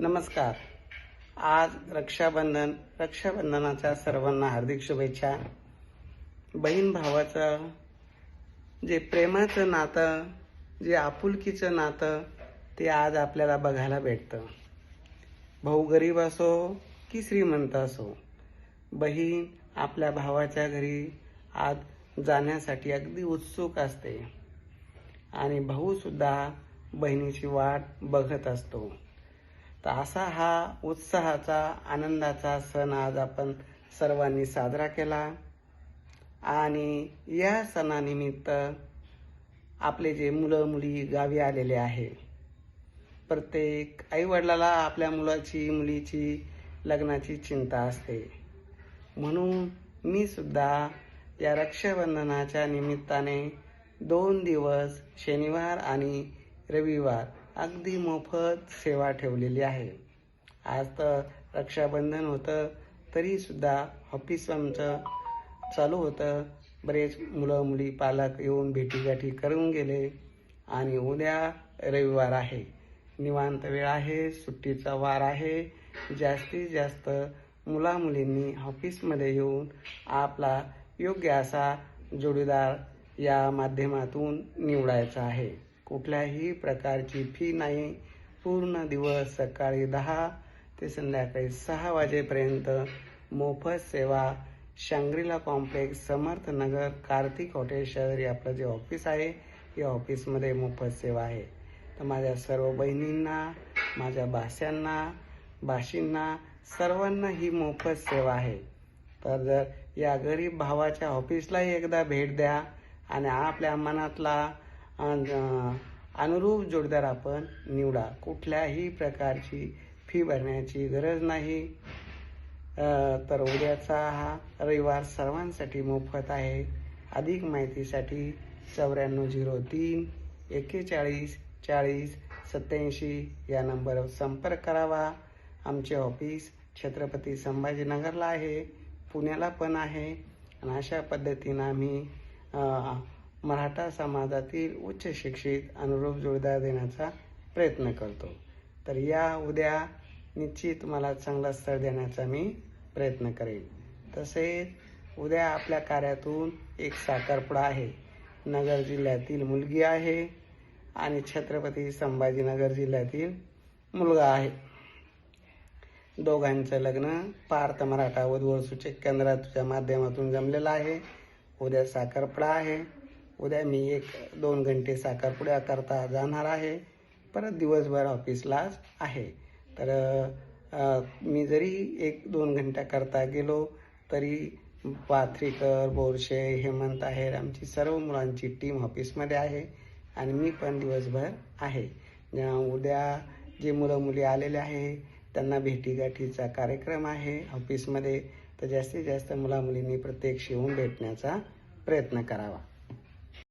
नमस्कार. आज रक्षाबंधन रक्षाबंधनाच्या सर्वांना हार्दिक शुभेच्छा. बहीण भावाचं जे प्रेमाचं नातं जे आपुलकीचं नातं ते आज आपल्याला बघायला भेटतं. भाऊ गरीब असो की श्रीमंत असो बहीण आपल्या भावाच्या घरी आज जाण्यासाठी अगदी उत्सुक असते. आणि भाऊसुद्धा बहिणीची वाट बघत असतो. तर असा हा उत्साहाचा आनंदाचा सण आज आपण सर्वांनी साजरा केला. आणि या सणानिमित्त आपले जे मुलं मुली गावी आलेले आहे प्रत्येक आईवडिलाला आपल्या मुलाची मुलीची लग्नाची चिंता असते. म्हणून मी सुद्धा या रक्षाबंधनाच्या निमित्ताने दोन दिवस शनिवार आणि रविवार अगदी मोफत सेवा ठेवलेली आहे. आज तर रक्षाबंधन होतं तरीसुद्धा ऑफिस आमचं चालू होतं. बरेच मुलं मुली पालक येऊन भेटीगाठी करून गेले आणि उद्या रविवार आहे. निवांत वेळ आहे सुट्टीचा वार आहे. जास्तीत जास्त मुलामुलींनी ऑफिसमध्ये येऊन आपला योग्य असा जोडीदार या माध्यमातून निवडायचा आहे. कुठल्याही प्रकारची फी नाही. पूर्ण दिवस सकाळी दहा ते संध्याकाळी सहा वाजेपर्यंत मोफत सेवा Shangrila complex Samarth Nagar Kartik hotel शेजारी आपलं जे ऑफिस आहे या ऑफिसमध्ये मोफत सेवा आहे. तर माझ्या सर्व बहिणींना माझ्या भाष्यांना भाषींना सर्वांना ही मोफत सेवा आहे. तर जर या गरीब भावाच्या ऑफिसलाही एकदा भेट द्या आणि आपल्या मनातला अनुरूप जोडदार आपण निवडा. कुठल्याही प्रकारची फी भरण्याची गरज नाही. तर उद्याचा हा रविवार सर्वांसाठी मोफत आहे. अधिक माहितीसाठी चौऱ्याण्णव झिरो तीन एक्केचाळीस चाळीस सत्याऐंशी या नंबरवर संपर्क करावा. आमचे ऑफिस छत्रपती संभाजीनगरला आहे. पुण्याला पण आहे. आणि अशा पद्धतीनं आम्ही मराठा समाजातील उच्च शिक्षित अनुरूप जोडदार देण्याचा प्रयत्न करतो. तर या उद्या निश्चित मला चांगला स्थळ देण्याचा मी प्रयत्न करेन. तसेच उद्या आपल्या कार्यातून एक साखरपुडा आहे. नगर जिल्ह्यातील मुलगी आहे आणि छत्रपती संभाजीनगर जिल्ह्यातील मुलगा आहे. दोघांचं लग्न पार्थ मराठा वधूवर सूचक केंद्राच्या माध्यमातून जमलेलं आहे. उद्या साखरपुडा आहे. उद्या मी एक दोन घंटे साखरपुड्या करता जाणार आहे. परत दिवसभर ऑफिसलाच आहे. तर मी जरी एक दोन घंट्या करता गेलो तरी पाथरीकर बोरशे हेमंत आहेर आमची सर्व मुलांची टीम ऑफिसमध्ये आहे आणि मी पण दिवसभर आहे. उद्या जे मुलं मुली आलेले आहे त्यांना भेटीगाठीचा कार्यक्रम आहे ऑफिसमध्ये. तर जास्तीत जास्त मुलामुलींनी प्रत्यक्ष येऊन भेटण्याचा प्रयत्न करावा.